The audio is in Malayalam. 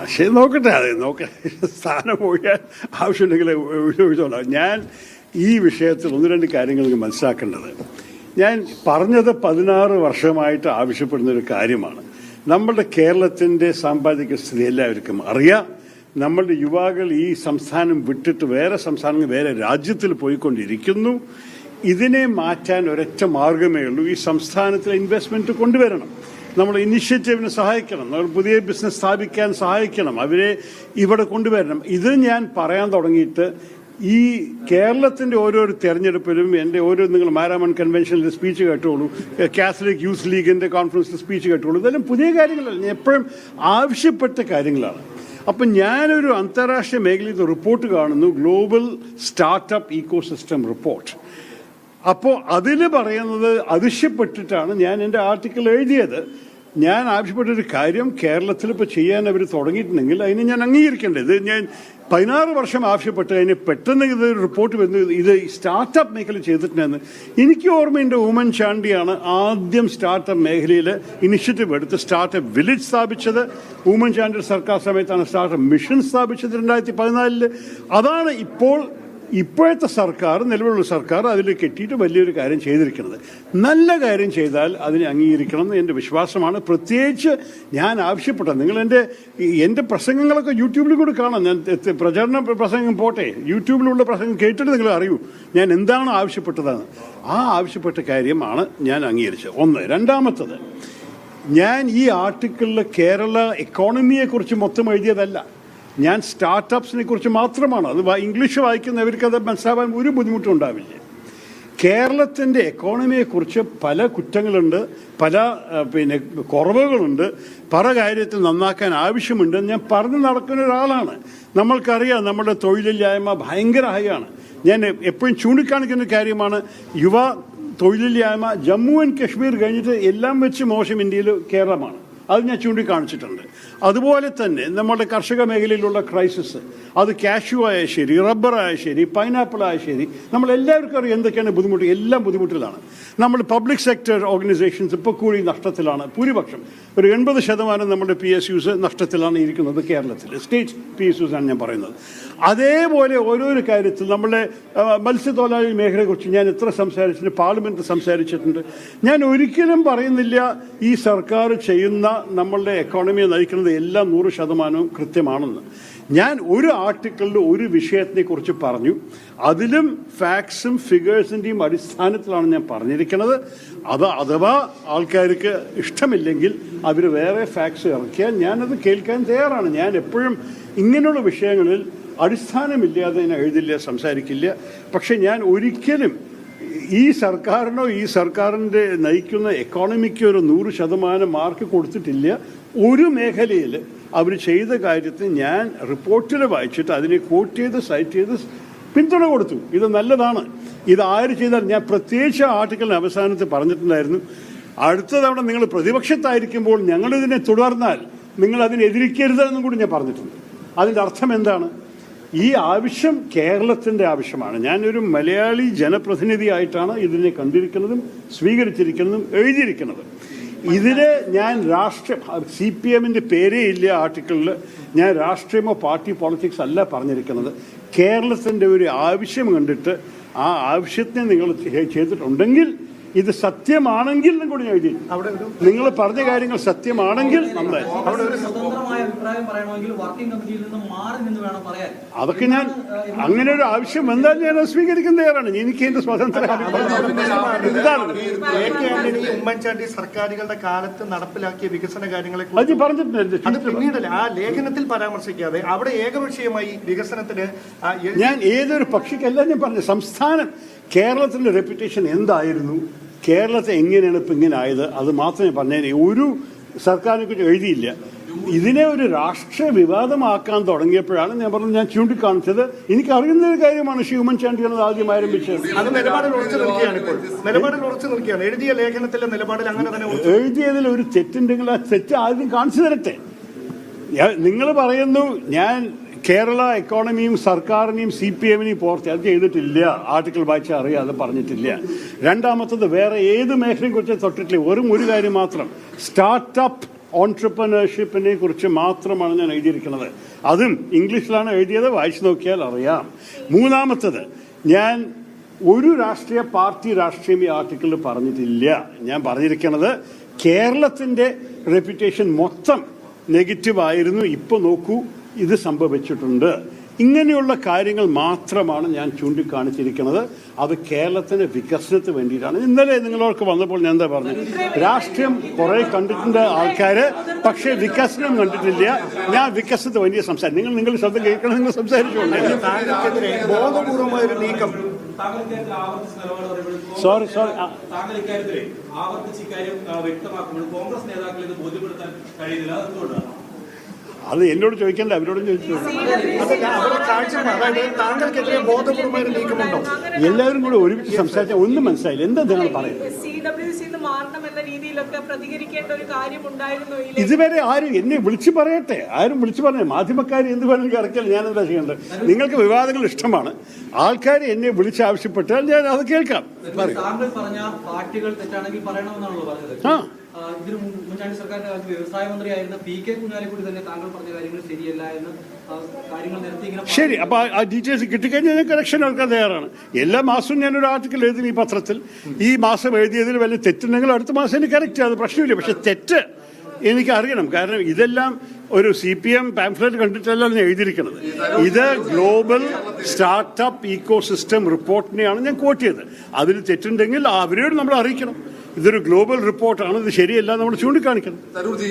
പക്ഷേ നോക്കട്ടെ അത് നോക്കട്ടെ. സ്ഥാനം ഒഴിയാൻ ആവശ്യമുണ്ടെങ്കിൽ ഒഴിച്ചോളാം ഞാൻ ഈ വിഷയത്തിൽ ഒന്ന് രണ്ട് കാര്യങ്ങൾ മനസ്സിലാക്കേണ്ടത്. ഞാൻ പറഞ്ഞത് പതിനാറ് വർഷമായിട്ട് ആവശ്യപ്പെടുന്ന ഒരു കാര്യമാണ്. നമ്മുടെ കേരളത്തിന്റെ സാമ്പത്തിക സ്ഥിതി എല്ലാവർക്കും അറിയാം. നമ്മളുടെ യുവാക്കൾ ഈ സംസ്ഥാനം വിട്ടിട്ട് വേറെ സംസ്ഥാനങ്ങൾ വേറെ രാജ്യത്തിൽ പോയിക്കൊണ്ടിരിക്കുന്നു. ഇതിനെ മാറ്റാൻ ഒരൊറ്റ മാർഗമേ ഉള്ളൂ. ഈ സംസ്ഥാനത്തിലെ ഇൻവെസ്റ്റ്മെന്റ് കൊണ്ടുവരണം. നമ്മൾ ഇനിഷ്യേറ്റീവിനെ സഹായിക്കണം. നമ്മൾ പുതിയ ബിസിനസ് സ്ഥാപിക്കാൻ സഹായിക്കണം. അവരെ ഇവിടെ കൊണ്ടുവരണം. ഇത് ഞാൻ പറയാൻ തുടങ്ങിയിട്ട് ഈ കേരളത്തിന്റെ ഓരോരോ തെരഞ്ഞെടുപ്പിലും എന്റെ ഓരോ നിങ്ങൾ മാരാമൺ കൺവെൻഷനിൽ സ്പീച്ച് കേട്ടോളൂ കാത്തലിക് യൂത്ത് ലീഗിന്റെ കോൺഫറൻസിൽ സ്പീച്ച് കേട്ടോളൂ. ഇതെല്ലാം പുതിയ കാര്യങ്ങളല്ല. എപ്പോഴും ആവശ്യപ്പെട്ട കാര്യങ്ങളാണ്. അപ്പം ഞാനൊരു അന്താരാഷ്ട്ര മേഖലയിൽ റിപ്പോർട്ട് കാണുന്നു. ഗ്ലോബൽ സ്റ്റാർട്ടപ്പ് ഇക്കോസിസ്റ്റം റിപ്പോർട്ട് അപ്പോൾ അതിൽ പറയുന്നത് അതിശയപ്പെട്ടിട്ടാണ് ഞാൻ എന്റെ ആർട്ടിക്കിൾ എഴുതിയത്. ഞാൻ ആവശ്യപ്പെട്ട ഒരു കാര്യം കേരളത്തിൽ ഇപ്പോൾ ചെയ്യാൻ അവർ തുടങ്ങിയിട്ടുണ്ടെങ്കിൽ അതിന് ഞാൻ അംഗീകരിക്കേണ്ടത് ഇത് ഞാൻ പതിനാറ് വർഷം ആവശ്യപ്പെട്ട് അതിന് പെട്ടെന്ന് ഇത് റിപ്പോർട്ട് വരുന്നു ഇത് സ്റ്റാർട്ടപ്പ് മേഖല ചെയ്തിട്ടുണ്ടെന്ന് എനിക്ക് ഓർമ്മയുണ്ട് ഉമൻ ചാണ്ടിയാണ് ആദ്യം സ്റ്റാർട്ടപ്പ് മേഖലയിൽ ഇനിഷ്യേറ്റീവ് എടുത്ത് സ്റ്റാർട്ടപ്പ് വില്ലേജ് സ്ഥാപിച്ചത്. ഉമൻ ചാണ്ടി സർക്കാർ സമയത്താണ് സ്റ്റാർട്ടപ്പ് മിഷൻ സ്ഥാപിച്ചത് രണ്ടായിരത്തി പതിനാലിൽ അതാണ് ഇപ്പോൾ ഇപ്പോഴത്തെ സർക്കാർ നിലവിലുള്ള സർക്കാർ അതിൽ കെട്ടിയിട്ട് വലിയൊരു കാര്യം ചെയ്തിരിക്കുന്നത്. നല്ല കാര്യം ചെയ്താൽ അതിനെ അംഗീകരിക്കണം എന്ന് എന്റെ വിശ്വാസമാണ്. പ്രത്യേകിച്ച് ഞാൻ ആവശ്യപ്പെട്ടത് നിങ്ങൾ എന്റെ എന്റെ പ്രസംഗങ്ങളൊക്കെ യൂട്യൂബിൽ കൂടി കാണാം. ഞാൻ പ്രചരണ പ്രസംഗം പോട്ടെ. യൂട്യൂബിലുള്ള പ്രസംഗം കേട്ടിട്ട് നിങ്ങൾ അറിയൂ ഞാൻ എന്താണ് ആവശ്യപ്പെട്ടതെന്ന്. ആ ആവശ്യപ്പെട്ട കാര്യമാണ് ഞാൻ അംഗീകരിച്ചത്. ഒന്ന്. രണ്ടാമത്തത് ഞാൻ ഈ ആർട്ടിക്കിളിൽ കേരള എക്കോണമിയെക്കുറിച്ച് മൊത്തം എഴുതിയതല്ല. ഞാൻ സ്റ്റാർട്ടപ്സിനെ കുറിച്ച് മാത്രമാണ്. അത് ഇംഗ്ലീഷ് വായിക്കുന്നവർക്ക് അത് മനസ്സിലാവാൻ ഒരു ബുദ്ധിമുട്ടും ഉണ്ടാവില്ല കേരളത്തിന്റെ എക്കോണമിയെക്കുറിച്ച് പല കുറ്റങ്ങളുണ്ട് പല പിന്നെ കുറവുകളുണ്ട്. പല കാര്യത്തിൽ നന്നാക്കാൻ ആവശ്യമുണ്ട് എന്ന് ഞാൻ പറഞ്ഞു നടക്കുന്ന ഒരാളാണ്. നമ്മൾക്കറിയാം നമ്മുടെ തൊഴിലില്ലായ്മ ഭയങ്കര ഹൈ ആണ് ഞാൻ എപ്പോഴും ചൂണ്ടിക്കാണിക്കുന്ന കാര്യമാണ് യുവ തൊഴിലില്ലായ്മ ജമ്മു ആൻഡ് കശ്മീർ കഴിഞ്ഞിട്ട് എല്ലാം വെച്ച് മോശം ഇന്ത്യയിൽ കേരളമാണ്. അത് ഞാൻ ചൂണ്ടിക്കാണിച്ചിട്ടുണ്ട്. അതുപോലെ തന്നെ നമ്മുടെ കർഷക മേഖലയിലുള്ള ക്രൈസിസ് അത് കാഷ്യൂ ആയ ശരി റബ്ബർ ആയ ശരി പൈനാപ്പിൾ ആയ ശരി നമ്മൾ എല്ലാവർക്കും അറിയാം എന്തൊക്കെയാണ് ബുദ്ധിമുട്ട്. എല്ലാം ബുദ്ധിമുട്ടിലാണ്. നമ്മൾ പബ്ലിക് സെക്ടർ ഓർഗനൈസേഷൻസ് ഇപ്പോൾ കൂടി നഷ്ടത്തിലാണ്. ഭൂരിപക്ഷം. ഒരു എൺപത് ശതമാനം നമ്മുടെ പി എസ് യുസ് നഷ്ടത്തിലാണ് ഇരിക്കുന്നത് കേരളത്തിൽ. സ്റ്റേറ്റ് പി എസ് യുസ് ആണ് ഞാൻ പറയുന്നത്. അതേപോലെ ഓരോരോ കാര്യത്തിൽ നമ്മുടെ മത്സ്യത്തൊഴിലാളി മേഖലയെക്കുറിച്ച് ഞാൻ എത്ര സംസാരിച്ചിട്ടുണ്ട് പാർലമെന്റ് സംസാരിച്ചിട്ടുണ്ട്. ഞാൻ ഒരിക്കലും പറയുന്നില്ല ഈ സർക്കാർ ചെയ്യുന്ന നമ്മളുടെ എക്കോണമിയെ നയിക്കുന്നത് എല്ലാം നൂറ് ശതമാനവും കൃത്യമാണെന്ന്. ഞാൻ ഒരു ആർട്ടിക്കിളിൽ ഒരു വിഷയത്തിനെ കുറിച്ച് പറഞ്ഞു. അതിലും ഫാക്ട്സും ഫിഗേഴ്സിന്റെയും അടിസ്ഥാനത്തിലാണ് ഞാൻ പറഞ്ഞിരിക്കുന്നത്. അത് അഥവാ ആൾക്കാർക്ക് ഇഷ്ടമില്ലെങ്കിൽ അവർ വേറെ ഫാക്ട്സ് ഇറക്കിയാൽ ഞാനത് കേൾക്കാൻ തയ്യാറാണ്. ഞാൻ എപ്പോഴും ഇങ്ങനെയുള്ള വിഷയങ്ങളിൽ അടിസ്ഥാനമില്ലാതെ ഞാൻ എഴുതില്ല സംസാരിക്കില്ല. പക്ഷെ ഞാൻ ഒരിക്കലും ഈ സർക്കാരിനോ ഈ സർക്കാരിന്റെ നയിക്കുന്ന എക്കോണമിക്ക് ഒരു നൂറ് ശതമാനം മാർക്ക് കൊടുത്തിട്ടില്ല. ഒരു മേഖലയിൽ അവർ ചെയ്ത കാര്യത്തിൽ ഞാൻ റിപ്പോർട്ടിൽ വായിച്ചിട്ട് അതിനെ കോട്ട് ചെയ്ത് സൈറ്റ് ചെയ്ത് പിന്തുണ കൊടുത്തു. ഇത് നല്ലതാണ്. ഇത് ആര് ചെയ്താൽ ഞാൻ പ്രത്യേകിച്ച് ആർട്ടിക്കലിന് അവസാനത്ത് പറഞ്ഞിട്ടുണ്ടായിരുന്നു. അടുത്ത തവണ നിങ്ങൾ പ്രതിപക്ഷത്തായിരിക്കുമ്പോൾ ഞങ്ങളിതിനെ തുടർന്നാൽ നിങ്ങൾ അതിനെ എതിരിക്കരുതെന്നും കൂടി ഞാൻ പറഞ്ഞിട്ടുണ്ട്. അതിന്റെ അർത്ഥം എന്താണ്? ഈ ആവശ്യം കേരളത്തിന്റെ ആവശ്യമാണ്. ഞാനൊരു മലയാളി ജനപ്രതിനിധിയായിട്ടാണ് ഇതിനെ കണ്ടിരിക്കുന്നതും സ്വീകരിച്ചിരിക്കുന്നതും എഴുതിയിരിക്കുന്നതും. ഇതിൽ ഞാൻ രാഷ്ട്രീയ സി പി എമ്മിന്റെ പേരേ ഇല്ല ആർട്ടിക്കിളിൽ ഞാൻ രാഷ്ട്രീയമോ പാർട്ടി പോളിറ്റിക്സ് അല്ല പറഞ്ഞിരിക്കുന്നത്. കേരളത്തിന്റെ ഒരു ആവശ്യം കണ്ടിട്ട് ആ ആവശ്യത്തിനെ നിങ്ങൾ ചെയ്തിട്ടുണ്ടെങ്കിൽ ഇത് സത്യമാണെങ്കിൽ എന്നും കൂടി ഞാൻ എഴുതി. അവിടെ ഒരു നിങ്ങൾ പറഞ്ഞ കാര്യങ്ങൾ സത്യമാണെങ്കിൽ നമ്മളെ അവിടെ ഒരു സ്വതന്ത്രമായ അഭിപ്രായം പറയണമെങ്കിൽ വർക്കിംഗ് കമ്മിറ്റിയിൽ നിന്ന് മാറി നിന്ന് വേണം പറയാൻ. അതൊക്കെ ഞാൻ അങ്ങനെ ഒരു ആവശ്യം വന്നാൽ ഞാൻ സ്വീകരിക്കുന്ന തയ്യാറാണ് എനിക്ക് എന്റെ സ്വതന്ത്ര ആന്റണി ഉമ്മൻചാണ്ടി സർക്കാരുകളുടെ കാലത്ത് നടപ്പിലാക്കിയ വികസന കാര്യങ്ങളെ അത് ഞാൻ പറഞ്ഞിട്ടുണ്ട് അത് ട്വീറ്റിൽ. പിന്നീടല്ല? ആ ലേഖനത്തിൽ പരാമർശിക്കാതെ അവിടെ ഏകപക്ഷീയമായി വികസനത്തിന് ഞാൻ ഏതൊരു പക്ഷിക്കല്ല ഞാൻ പറഞ്ഞു സംസ്ഥാനം കേരളത്തിന്റെ റെപ്യൂട്ടേഷൻ എന്തായിരുന്നു? കേരളത്തെ എങ്ങനെയാണ് ഇപ്പം ഇങ്ങനെ ആയത്? അത് മാത്രമേ പറഞ്ഞേനെ ഒരു സർക്കാരിനെ കുറിച്ച് എഴുതിയില്ല. ഇതിനെ ഒരു രാഷ്ട്രീയ വിവാദമാക്കാൻ തുടങ്ങിയപ്പോഴാണ് ഞാൻ പറഞ്ഞു ഞാൻ ചൂണ്ടിക്കാണിച്ചത്. എനിക്ക് അറിയുന്ന ഒരു കാര്യമാണ് ഹ്യൂമൻ ചാണ്ടി എന്നത് ആദ്യം ആരംഭിച്ചത്. അത് നിലപാടിൽ ഉറച്ചു നിൽക്കുകയാണ് ഇപ്പോൾ. നിലപാടിൽ ഉറച്ചു നിൽക്കുകയാണ് എഴുതിയ ലേഖനത്തിലെ നിലപാടിൽ അങ്ങനെ തന്നെ എഴുതിയതിൽ ഒരു തെറ്റുണ്ടെങ്കിൽ ആ തെറ്റ് ആദ്യം കാണിച്ചു തരട്ടെ. നിങ്ങൾ പറയുന്നു ഞാൻ കേരള എക്കോണമിയും സർക്കാരിനെയും സി പി എമ്മിനെയും പോർത്തി അത് ചെയ്തിട്ടില്ല. ആർട്ടിക്കിൾ വായിച്ച അറിയാതെ പറഞ്ഞിട്ടില്ല. രണ്ടാമത്തത് വേറെ ഏത് മേഖലയെ കുറിച്ച് തൊട്ടിട്ടില്ല. ഒരു ഒരു കാര്യം മാത്രം. സ്റ്റാർട്ടപ്പ് ഓൺട്രപ്രനർഷിപ്പിനെ കുറിച്ച് മാത്രമാണ് ഞാൻ എഴുതിയിരിക്കുന്നത്. അതും ഇംഗ്ലീഷിലാണ് എഴുതിയത്. വായിച്ചു നോക്കിയാൽ അറിയാം. മൂന്നാമത്തത് ഞാൻ ഒരു രാഷ്ട്രീയ പാർട്ടി രാഷ്ട്രീയം ഈ ആർട്ടിക്കിളിൽ പറഞ്ഞിട്ടില്ല. ഞാൻ പറഞ്ഞിരിക്കുന്നത് കേരളത്തിന്റെ റെപ്യൂട്ടേഷൻ മൊത്തം നെഗറ്റീവ് ആയിരുന്നു. ഇപ്പോൾ നോക്കൂ ഇത് സംഭവിച്ചിട്ടുണ്ട്. ഇങ്ങനെയുള്ള കാര്യങ്ങൾ മാത്രമാണ് ഞാൻ ചൂണ്ടിക്കാണിച്ചിരിക്കുന്നത്. അത് കേരളത്തിന്റെ വികസനത്തിന് വേണ്ടിയിട്ടാണ്. ഇന്നലെ നിങ്ങളോർക്ക് വന്നപ്പോൾ ഞാൻ എന്താ പറഞ്ഞത് രാഷ്ട്രീയം കുറേ കണ്ടിട്ടുണ്ട് ആൾക്കാർ പക്ഷേ വികസനം കണ്ടിട്ടില്ല. ഞാൻ വികസനത്തിന് വേണ്ടിയ സംസാരം നിങ്ങൾ നിങ്ങൾ ശബ്ദം കേൾക്കണം നിങ്ങൾ സംസാരിച്ചുകൊണ്ട് സോറി സോറി താങ്കൾ ഇക്കാര്യത്തിലെ ആവർത്തിച്ച് ഇക്കാര്യം വ്യക്തമാക്കുമ്പോൾ കോൺഗ്രസ് നേതാക്കളെ ഇത് ബോധ്യപ്പെടുത്താൻ കഴിയുന്നില്ല. അതെന്തുകൊണ്ടാണ്? അത് എന്നോട് ചോദിക്കണ്ട അവരോടും ചോദിച്ചു എല്ലാവരും കൂടെ ഒരുമിച്ച് സംസാരിച്ചാൽ ഒന്നും മനസ്സിലായില്ല. എന്താ നിങ്ങൾ പറയുന്നത്? ഇതുവരെ ആരും എന്നെ വിളിച്ചു പറയട്ടെ. ആരും വിളിച്ചു പറഞ്ഞേ. മാധ്യമക്കാർ എന്ത് വേണമെങ്കിൽ ഇറക്കിയാൽ ഞാൻ എന്താ ചെയ്യേണ്ടത്? നിങ്ങൾക്ക് വിവാദങ്ങൾ ഇഷ്ടമാണ്. ആൾക്കാർ എന്നെ വിളിച്ച് ആവശ്യപ്പെട്ടാൽ ഞാൻ അത് കേൾക്കാം. പറയൂ താങ്കൾ പറഞ്ഞ പാർട്ടികൾ തെറ്റാണെങ്കിൽ പറയണമെന്നാണല്ലോ പറഞ്ഞത്. ആ. ഇതിനു മുൻ- ഉമ്മൻചാണ്ടി സർക്കാരിന്റെ കാലത്ത് വ്യവസായ മന്ത്രിയായിരുന്ന പി കെ കുഞ്ഞാലിക്കുട്ടി തന്നെ താങ്കൾ പറഞ്ഞ കാര്യങ്ങൾ ശരിയല്ല എന്ന് കാര്യങ്ങൾ ശരി അപ്പൊ ആ- ഡീറ്റെയിൽസ് കിട്ടിക്കഴിഞ്ഞാൽ ഞാൻ കറക്ഷൻ എടുക്കാൻ തയ്യാറാണ്. എല്ലാ മാസവും ഞാൻ ഒരു ആർട്ടിക്കിൾ എഴുതും ഈ പത്രത്തിൽ. ഈ മാസം എഴുതിയതിൽ വല്ല തെറ്റുണ്ടെങ്കിൽ അടുത്ത മാസം എനിക്ക് കറക്റ്റ് അത് പ്രശ്നമില്ല. പക്ഷെ തെറ്റ് എനിക്ക് അറിയണം. കാരണം ഇതെല്ലാം ഒരു സി പി എം പാംഫ്ലറ്റ് കണ്ടിട്ടല്ല ഞാൻ എഴുതിയിരിക്കുന്നത്. ഇത് ഗ്ലോബൽ സ്റ്റാർട്ടപ്പ് ഈക്കോ സിസ്റ്റം റിപ്പോർട്ടിനെയാണ് ഞാൻ കോട്ട് ചെയ്തത്. അതിൽ തെറ്റുണ്ടെങ്കിൽ അവരോട് നമ്മൾ അറിയിക്കണം. ഇതൊരു ഗ്ലോബൽ റിപ്പോർട്ടാണ് ഇത് ശരിയല്ല നമ്മൾ ചൂണ്ടിക്കാണിക്കണം. തരൂർജി